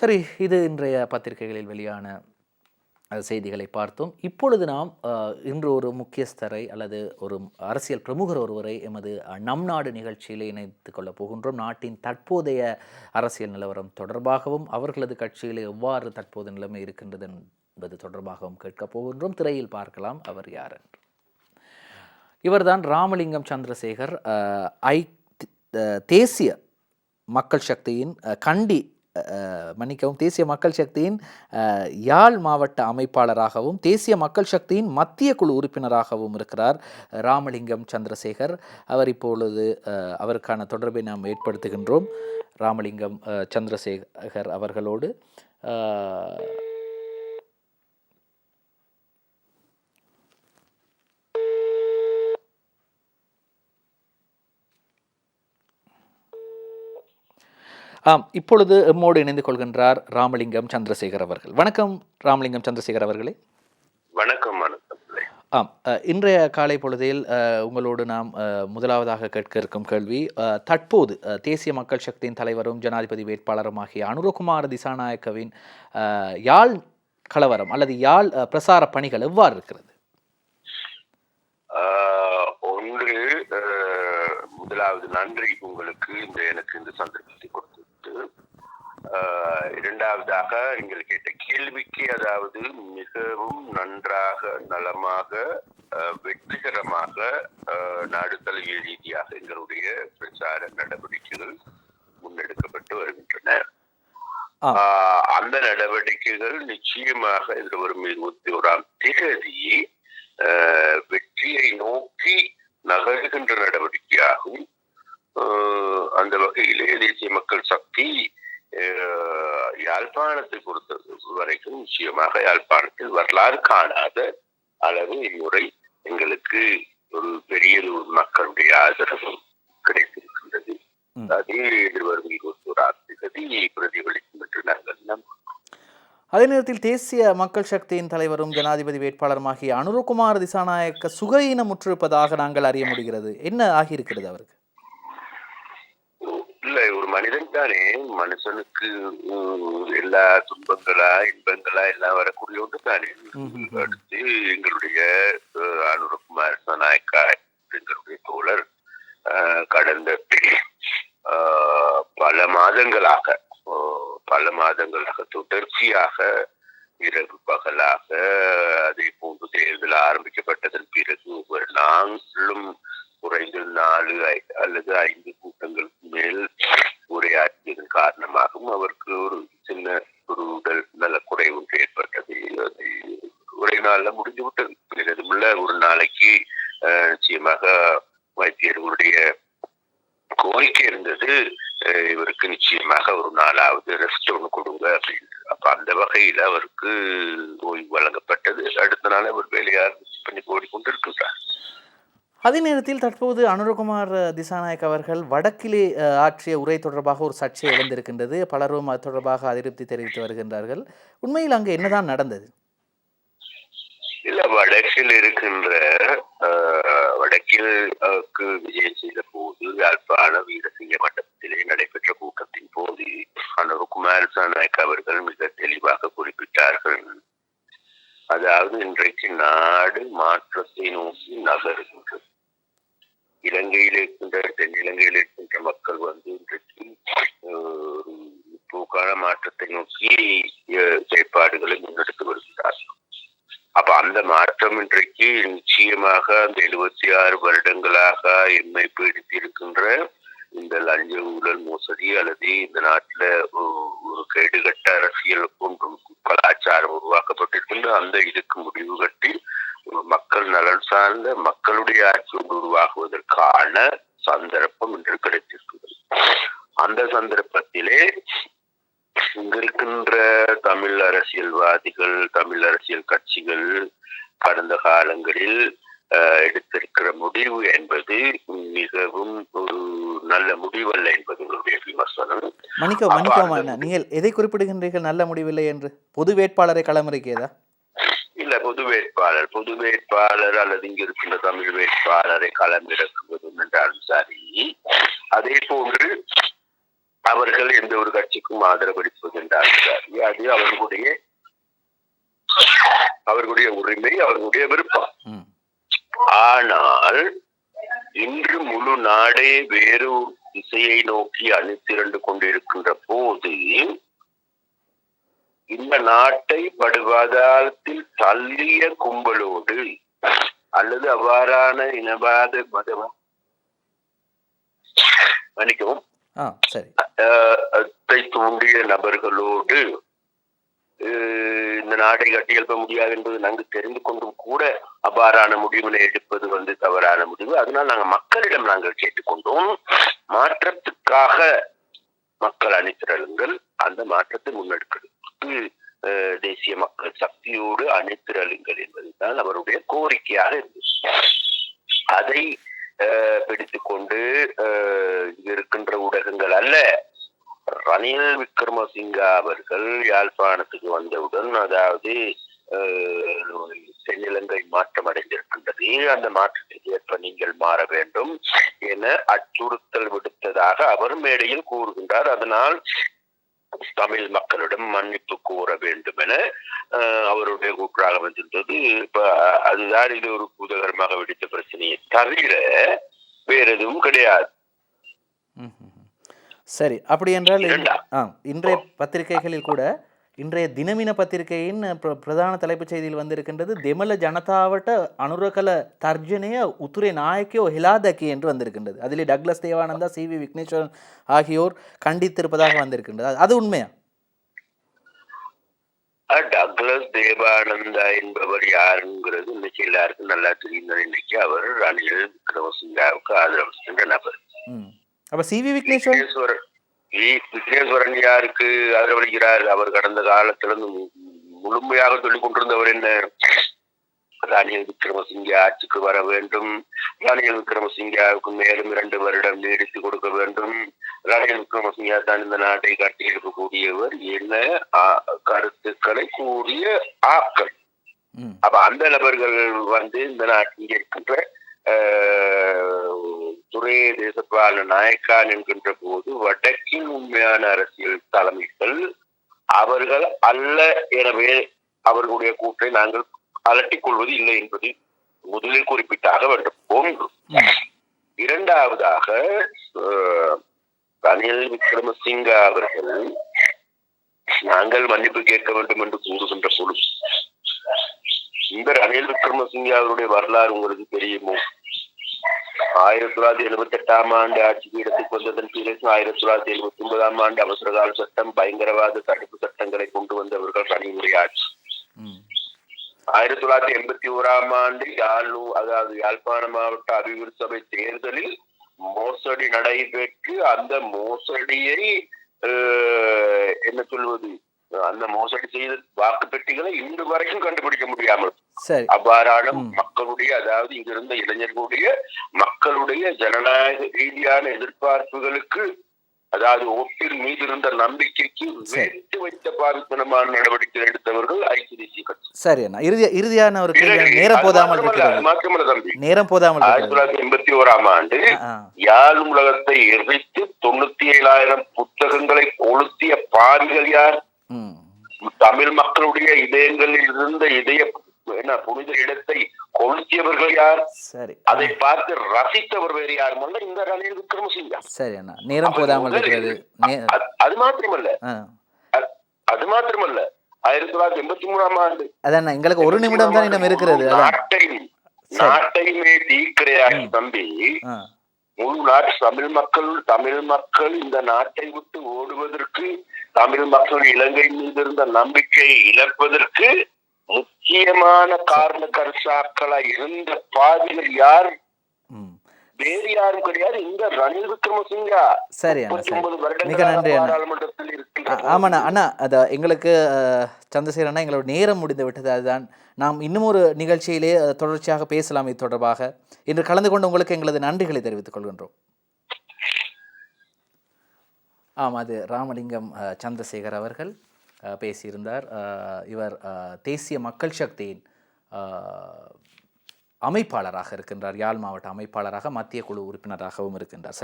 சரி இது இன்றைய பத்திரிகைகளில் வெளியான செய்திகளை பார்த்தோம். இப்பொழுது நாம் இன்று ஒரு முக்கியஸ்தரை அல்லது ஒரு அரசியல் பிரமுகர் ஒருவரை எமது நம் நாடு நிகழ்ச்சியில் இணைத்து கொள்ளப் போகின்றோம். நாட்டின் தற்போதைய அரசியல் நிலவரம் தொடர்பாகவும் அவர்களது கட்சியில் எவ்வாறு தற்போது நிலைமை இருக்கின்றது என்பது தொடர்பாகவும் கேட்கப் போகின்றோம். திரையில் பார்க்கலாம் அவர் யார் என்று இவர்தான் ராமலிங்கம் சந்திரசேகர் ஐ தேசிய மக்கள் சக்தியின் கண்டி மன்னிக்கவும் தேசிய மக்கள் சக்தியின் யாழ் மாவட்ட அமைப்பாளராகவும் தேசிய மக்கள் சக்தியின் மத்திய குழு உறுப்பினராகவும் இருக்கிறார் ராமலிங்கம் சந்திரசேகர். அவர் இப்பொழுது அவருக்கான தொடர்பை நாம் ஏற்படுத்துகின்றோம். ராமலிங்கம் சந்திரசேகர் அவர்களோடு ஆம் இப்பொழுது எம்மோடு இணைந்து கொள்கின்றார் ராமலிங்கம் சந்திரசேகர் அவர்கள். வணக்கம் ராமலிங்கம் சந்திரசேகர் அவர்களே. வணக்கம். ஆம் இன்றைய காலை பொழுதில் உங்களோடு நாம் முதலாவதாக கேட்க இருக்கும் கேள்வி தற்போது தேசிய மக்கள் சக்தியின் தலைவரும் ஜனாதிபதி வேட்பாளருமாகிய அனுரகுமார் திசாநாயக்கவின் யாழ் கலவரம் அல்லது யாழ் பிரசார பணிகள் எவ்வாறு இருக்கிறது? ஒன்று முதலாவது நன்றி உங்களுக்கு இந்த எனக்கு இந்த சந்தர்ப்பத்தை கொடுத்துட்டு ஆஹ், இரண்டாவதாக நீங்கள் கேட்ட கேள்விக்கு அதாவது மிகவும் நன்றாக நலமாக வெற்றிகரமாக நாடு தழுவிய ரீதியாக எங்களுடைய பிரச்சார நடவடிக்கைகள் முன்னெடுக்கப்பட்டு வருகின்றன. அந்த நடவடிக்கைகள் நிச்சயமாக எதிர்வரும் இருபத்தி ஓராம் தேதி ஆஹ், வெற்றியை நோக்கி நகர்கின்ற நடவடிக்கையாகும் ஆஹ், அந்த வகையிலே தேசிய மக்கள் சக்தி ஆஹ், யாழ்ப்பாணத்தை பொறுத்த வரைக்கும் நிச்சயமாக யாழ்ப்பாணத்தில் வரலாறு காணாத அளவு இம்முறை எங்களுக்கு ஒரு பெரிய ஒரு மக்களுடைய ஆதரவு கிடைத்திருக்கின்றது எதிர்வரும் நாங்கள் நம்புகிறோம். அதே நேரத்தில் தேசிய மக்கள் சக்தியின் தலைவரும் ஜனாதிபதி வேட்பாளருமாகிய அனுரகுமார் திசாநாயக்க சுகஈனமுற்றிருப்பதாக நாங்கள் அறிய முடிகிறது. என்ன ஆகியிருக்கிறது அவருக்கு? இல்ல ஒரு மனிதன் தானே. மனுஷனுக்கு எல்லா துன்பங்களா இன்பங்களா எல்லாம் வரக்கூடிய ஒன்று தானே. அடுத்து எங்களுடைய அனுரகுமார் நாயக்கா எங்களுடைய தோழர் கடந்த பல மாதங்களாக பல மாதங்களாக தொடர்ச்சியாக இரவு பகலாக அதே போன்று தேர்தல் ஆரம்பிக்கப்பட்டதன் பிறகு ஒவ்வொரு நாளும் குறைந்து நாலு அல்லது ஐந்து கூட்டங்களுக்கு மேல் உரையாற்றியதன் காரணமாகவும் அவருக்கு ஒரு சின்ன ஒரு உடல் நல்ல குறைவு ஒன்று ஏற்பட்டது. அது ஒரே நாள்ல முடிஞ்சு விட்டது. பிறகுமுள்ள ஒரு நாளைக்கு நிச்சயமாக வைத்தியர்களுடைய கோரிக்கை இருந்தது இவருக்கு நிச்சயமாக ஒரு நாளாவது ரெஸ்ட் ஒன்று கொடுங்க அப்படின்னு. அப்ப அந்த வகையில அவருக்கு ஓய்வு வழங்கப்பட்டது. அடுத்த நாள் அவர் வேலையை ஆரம்பிச்சு பண்ணி ஓடிக்கொண்டிருக்கிறார். அதே நேரத்தில் தற்போது அனுரகுமார் திசாநாயக் அவர்கள் வடக்கிலே ஆற்றிய உரை தொடர்பாக ஒரு சர்ச்சை எழுந்திருக்கின்றது. பலரும் அது தொடர்பாக அதிருப்தி தெரிவித்து வருகின்றார்கள். உண்மையில் அங்கு என்னதான் நடந்தது? இல்ல வடக்கில் இருக்கின்ற வடக்கில் விஜயம் செய்த போது யாழ்ப்பாண வீரசிங்க மண்டபத்திலே நடைபெற்ற கூட்டத்தின் போது அனுகுமார் நாயக் அவர்கள் மிக தெளிவாக குறிப்பிட்டார்கள். அதாவது இன்றைக்கு நாடு மாற்றத்தை நோக்கி நகருகின்றது இலங்கையில் இருக்கின்ற தென்னிலங்கையில் இருக்கின்ற மக்கள் வந்து இன்றைக்கு ஆஹ், மாற்றத்தை நோக்கி மாற்றம் இன்றைக்கு நிச்சயமாக அந்த எழுபத்தி ஆறு வருடங்களாக எம்மை பீடித்திருக்கின்ற இந்த லஞ்ச ஊழல் மோசடி அல்லது இந்த நாட்டில் ஒரு- கேடுகட்ட அரசியல் ஒன்றும் கலாச்சாரம் உருவாக்கப்பட்டிருக்கின்ற அந்த இதுக்கு முடிவு கட்டி மக்கள் நலன் சார்ந்த மக்களுடைய ஆட்சி ஒன்று உருவாகுவதற்கான சந்தர்ப்பம் இன்று கிடைத்திருக்கிறது. அந்த சந்தர்ப்பம் இங்க இருக்கின்ற தமிழ் அரசியல்வாதிகள் தமிழ் அரசியல் கட்சிகள் கடந்த அஹ், எடுத்திருக்கிற முடிவு என்பது மிகவும் ஒரு நல்ல முடிவல்ல என்பது உங்களுடைய விமர்சனம். நீங்கள் எதை குறிப்பிடுகின்றீர்கள் நல்ல முடிவில்லை என்று? பொது வேட்பாளரை களமிறக்கியதா? இல்ல பொது வேட்பாளர். பொது வேட்பாளர் அல்லது இங்க இருக்கின்ற தமிழ் வேட்பாளரை களமிறக்குவது என்றாலும் சரி அதே போன்று அவர்கள் எந்த ஒரு கட்சிக்கும் ஆதரவளிப்பதென்றால் அது அவர்களுடைய அவர்களுடைய உரிமை அவர்களுடைய விருப்பம். ஆனால் இன்று முழு நாடே வேறு திசையை நோக்கி அணிதிரண்டு கொண்டிருக்கின்ற போது இந்த நாட்டை படுபாதாளத்தில் தள்ளிய கும்பலோடு அல்லது அவ்வாறான இனவாத மதம் மன்னிக்கவும் தூண்டிய நபர்களோடு இந்த நாட்டை கட்டியெழுப்ப முடியாது என்பது நாங்கள் தெரிந்து கொண்டும் கூட அவ்வாறான முடிவுகளை எடுப்பது வந்து தவறான முடிவு. அதனால் நாங்கள் மக்களிடம் நாங்கள் கேட்டுக்கொண்டோம். மாற்றத்துக்காக மக்கள் அணித்திரளுங்கள் அந்த மாற்றத்தை முன்னெடுக்கிறதுக்கு தேசிய மக்கள் சக்தியோடு அணித்திரளுங்கள் என்பதுதான் அவருடைய கோரிக்கையாக இருந்தது. அதை பிடித்துக்கொண்டு இருக்கின்ற ஊடகங்கள் அல்ல ரணில் விக்ரமசிங்கா அவர்கள் யாழ்ப்பாணத்துக்கு வந்தவுடன் அதாவது தென்னிலங்கை மாற்றம் அடைந்திருக்கின்றது. அந்த மாற்றத்திற்கு ஏற்ப நீங்கள் மாற வேண்டும் என அச்சுறுத்தல் விடுத்ததாக அவர் மேடையில் கூறுகின்றார். அதனால் தமிழ் மக்களிடம் மன்னிப்பு கோர வேண்டும் என அவருடைய கூற்றாக வந்திருந்தது. இப்ப அதுதான் இது ஒரு பூதகரமாக வெடித்த பிரச்சனையை தவிர வேற எதுவும் கிடையாது சரி அப்படி என்றால் இன்றைய பத்திரிகைகளில் கூட இன்றைய தினமின பத்திரிகையின் பிர- பிரதான தலைப்புச் செய்தியில் வந்திருக்கின்றது தெமல ஜனதாவட்ட அனுரகல தர்ஜனைய உத்துரை நாயக்கியோ ஹிலாதக்கி என்று வந்திருக்கின்றது. அதிலே Douglas Devananda C V Wigneswaran ஆகியோர் கண்டித்திருப்பதாக வந்திருக்கின்றது. அது- உண்மையா? டக்ளஸ் தேவானந்தா என்பவர் யாருங்கிறது இன்னைக்கு எல்லாருக்கும் நல்லா தெரியும் இன்னைக்கு அவர் ரணில் விக்ரமசிங்காவுக்கு ஆதரவு சென்ற நபர். அப்ப சி வி விக்னேஸ்வரன்? யாருக்கு ஆதரவளிக்கிறார். அவர் கடந்த காலத்திலிருந்து முழுமையாக சொல்லிக் கொண்டிருந்தவர் என்ன? ரணில் விக்ரமசிங்கே ஆட்சிக்கு வர வேண்டும். ரணில் விக்ரமசிங்காவுக்கு மேலும் இரண்டு வருடம் நீடித்து கொடுக்க வேண்டும். ரணில் விக்ரமசிங்கா தான் இந்த நாட்டை கட்டியெழுப்பக்கூடியவர் என்ன? கருத்துக்களை கூறிய ஆக்கள். அப்ப அந்த நபர்கள் வந்து இந்த நாட்டில் இருக்கின்ற ஆஹ், துறை தேசப்பால நாயக்கான் என்கின்ற போது வடக்கின் உண்மையான அரசியல் தலைமைகள் அவர்கள் அல்ல எனவே அவர்களுடைய கூற்றை நாங்கள் அலட்டிக் கொள்வது இல்லை என்பது முதலில் குறிப்பிட்டாக வேண்டும். ஒன்று. இரண்டாவதாக ரணில் விக்ரமசிங்க அவர்கள் நாங்கள் மன்னிப்பு கேட்க வேண்டும் என்று கூறுகின்ற பொழுது இந்த ரணில் விக்ரமசிங்கே அவருடைய வரலாறு உங்களுக்கு தெரியுமோ? ஆயிரத்தி தொள்ளாயிரத்தி எழுபத்தி எட்டாம் ஆண்டு ஆட்சி பீடத்துக்கு வந்ததன் பிறகு ஆயிரத்தி தொள்ளாயிரத்தி எழுபத்தி ஒன்பதாம் ஆண்டு அவசரகால சட்டம் பயங்கரவாத தடுப்பு சட்டங்களை கொண்டு வந்தவர்கள் ரணிலுடைய ஆட்சி ஆயிரத்தி தொள்ளாயிரத்தி எண்பத்தி ஓராம் ஆண்டு யாழ்லு அதாவது யாழ்ப்பாண மாவட்ட அபிவிருத்தி சபை தேர்தலில் மோசடி நடைபெற்று அந்த மோசடியை என்ன சொல்வது அந்த மோசடி செய்த வாக்கு பெட்டிகளை இன்று வரைக்கும் கண்டுபிடிக்க முடியாமல் அவ்வாறான. மக்களுடைய அதாவது இங்கிருந்த இளைஞர்களுடைய மக்களுடைய ஜனநாயக ரீதியான எதிர்பார்ப்புகளுக்கு அதாவது ஓட்டின் மீது இருந்த நம்பிக்கைக்கு. வெட்டு வைத்த பாதித்தனமான நடவடிக்கை எடுத்தவர்கள் ஐக்கிய தேசிய கட்சி. சரி அண்ணா இறுதி இறுதியான ஒரு நேரம் போதாமல் மாத்திரமல்ல தம்பி. நேரம் போதாமல் ஆயிரத்தி தொள்ளாயிரத்தி எண்பத்தி ஓராம் ஆண்டு யாழ் உலகத்தை எரித்து தொண்ணூத்தி ஏழாயிரம் புத்தகங்களை கொளுத்திய பாவிகள் யார்? தமிழ் மக்களுடைய இதயங்களில் இருந்த இதய என்ன புனித இடத்தை கொளுத்தியவர்கள் யார்? சரி. அதை பார்த்து ரசித்தவர் வேறு அல்ல. இந்த ரணில் விக்ரமசிங்கா சரி அண்ணா நேரம் போதாமல் இருக்கிறது. அது- மாத்திரமல்ல. அது- மாத்திரமல்ல. ஆயிரத்தி தொள்ளாயிரத்தி எண்பத்தி மூணாம் ஆண்டு. அதான் எங்களுக்கு ஒரு நிமிடம் தான் இன்னும் இருக்கிறது. நாட்டையும் நாட்டையுமே தீக்கிரையாக்கி தம்பி முழு நாட்டு தமிழ் மக்கள் தமிழ் மக்கள் இந்த நாட்டை விட்டு ஓடுவதற்கு தமிழ் மக்கள் இலங்கை மீது இருந்த நம்பிக்கையை இழப்பதற்கு முக்கியமான காரண கருசாக்களா இருந்த பாதிகள் யார்? வேறு யாரும் கிடையாது. இந்த ரணில் விக்ரமசிங்கா சரி மிக நன்றி ஆமாண்ணா அண்ணா அதை எங்களுக்கு அஹ், சந்திரசேகர் அண்ணா எங்களோட நேரம் முடிந்து விட்டது அதுதான். நாம் இன்னும் ஒரு நிகழ்ச்சியிலே தொடர்ச்சியாக பேசலாம் இது தொடர்பாக. இன்று கலந்து கொண்டு உங்களுக்கு எங்களது நன்றிகளை தெரிவித்துக் கொள்கின்றோம். ஆம் அது ராமலிங்கம் சந்திரசேகர் அவர்கள். பேசியிருந்தார். இவர் தேசிய மக்கள் சக்தியின் அமைப்பாளராக இருக்கின்றார். யாழ் மாவட்ட அமைப்பாளராக மத்திய குழு உறுப்பினராகவும் இருக்கின்றார். சரி.